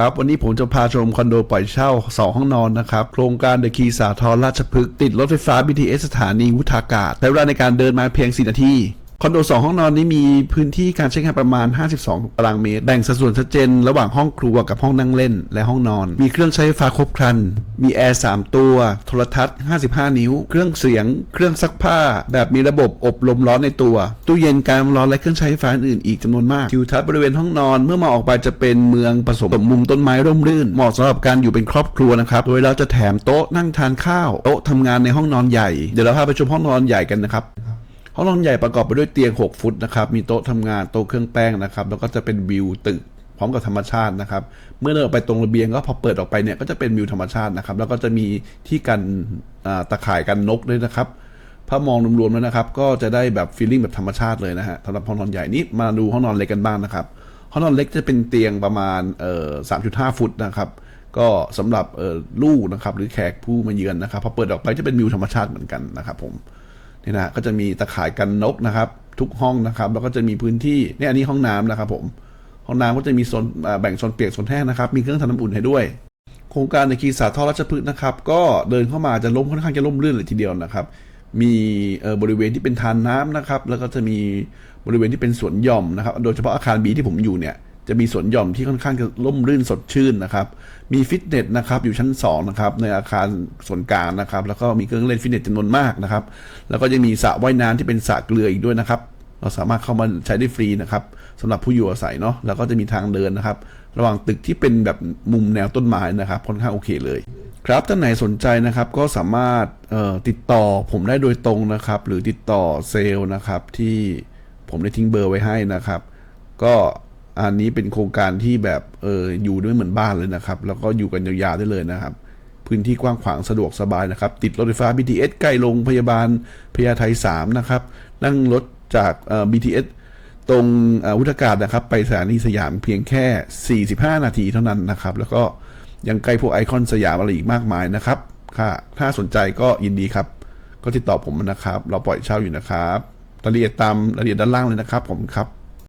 ครับวันนี้ผมจะพาชมคอนโดปล่อยเช่า 2 ห้องนอนนะครับ โครงการเดอะคีสาทรราชพฤกษ์ติดรถไฟฟ้า BTS สถานีวุฒากาศใช้เวลาในการเดินมาเพียง 4 นาที คอนโด2ห้องนอนนี้มีพื้นที่การใช้งานประมาณ 52 ตารางเมตร แบ่งสัดส่วนชัดเจนระหว่างห้องครัวกับห้องนั่งเล่นและห้องนอน มีเครื่องใช้ไฟฟ้าครบครัน มีแอร์3ตัว โทรทัศน์ 55 นิ้ว เครื่องเสียง เครื่องซักผ้า แบบมีระบบอบลมร้อนในตัว ตู้เย็นการร้อนและเครื่องใช้ไฟฟ้าอื่นอีกจำนวนมากทิวทัศน์บริเวณห้องนอนเมื่อมองออกไปจะเป็นเมืองผสมมุมต้นไม้ร่มรื่น เหมาะสำหรับการอยู่เป็นครอบครัวนะครับ โดยเราจะแถมโต๊ะนั่งทานข้าว โต๊ะทำงานในห้องนอนใหญ่ เดี๋ยวเราพาไปชมห้องนอนใหญ่กันนะครับ ห้องนอนใหญ่ประกอบไปด้วยเตียง 6 ฟุตนะครับมีโต๊ะทำงานโต๊ะเครื่องแป้งนะครับแล้วก็จะเป็นวิวตึกพร้อมกับธรรมชาตินะครับ เมื่อเดินออกไปตรงระเบียงก็พอเปิดออกไปเนี่ยก็จะเป็นวิวธรรมชาตินะครับ แล้วก็จะมีที่กันตะข่ายกันนกด้วยนะครับถ้ามองรวมๆแล้วนะครับ ก็จะได้แบบฟีลลิ่งแบบธรรมชาติเลยนะฮะสำหรับห้องนอนใหญ่นี้มาดูห้องนอนเล็กกันบ้างนะครับ ห้องนอนเล็กจะเป็นเตียงประมาณเอ่อ3.5ฟุตนะครับ ก็สำหรับเอ่อลูกนะครับหรือแขกผู้มาเยือนนะครับพอเปิดออกไปจะเป็นวิวธรรมชาติเหมือนกันนะครับผม นี่นะก็จะมีตะข่ายกันนกนะครับ ทุกห้องนะครับ แล้วก็จะมีพื้นที่เนี่ยอันนี้ห้องน้ำนะครับ ผม ห้องน้ำก็จะมีโซนแบ่งโซนเปียกโซนแห้งนะครับ มีเครื่องทำน้ำอุ่นให้ด้วย โครงการในคีสาทรราชพฤกษ์นะครับ ก็เดินเข้ามาจะล้มค่อนข้างจะล่มลื่นเลยทีเดียวนะครับ มีบริเวณที่เป็นทานน้ำนะครับ แล้วก็จะมีบริเวณที่เป็นสวนหย่อมนะครับ โดยเฉพาะอาคารบีที่ผมอยู่เนี่ย จะมีสวนหย่อมที่ค่อนข้างจะร่มรื่นสดชื่นนะครับ มีฟิตเนสนะครับอยู่ชั้น2นะครับในอาคารส่วนกลางนะครับ แล้วก็มีเครื่องเล่นฟิตเนสจำนวนมากนะครับ แล้วก็ยังมีสระว่ายน้ำที่เป็นสระเกลืออีกด้วยนะครับ เราสามารถเข้ามาใช้ได้ฟรีนะครับสำหรับผู้อยู่อาศัยเนาะ แล้วก็จะมีทางเดินนะครับ ระหว่างตึกที่เป็นแบบมุมแนวต้นไม้นะครับ ค่อนข้างโอเคเลยครับท่านไหนสนใจนะครับก็สามารถติดต่อผมได้โดยตรงนะครับ หรือติดต่อเซลล์นะครับที่ผมได้ทิ้งเบอร์ไว้ให้นะครับ ก็ อันนี้เป็นโครงการที่แบบเอออยู่ด้วยเหมือนบ้านเลยนะครับ แล้วก็อยู่กันยาวๆได้เลยนะครับ พื้นที่กว้างขวางสะดวกสบายนะครับ ติดรถไฟฟ้า BTS ใกล้โรงพยาบาลพญาไท3นะครับ นั่งรถจากเอ่อ BTS ตรงวุฒากาศนะครับ ไปสถานีสยามเพียงแค่ 45 นาทีเท่านั้นนะครับ แล้วก็ยังใกล้พวกไอคอนสยามอะไรอีกมากมายนะครับค่ะถ้าสนใจก็ยินดีครับ ก็ติดต่อผมนะครับ เราปล่อยเช่าอยู่นะครับรายละเอียดตามรายละเอียดด้านล่างเลยนะครับผมครับ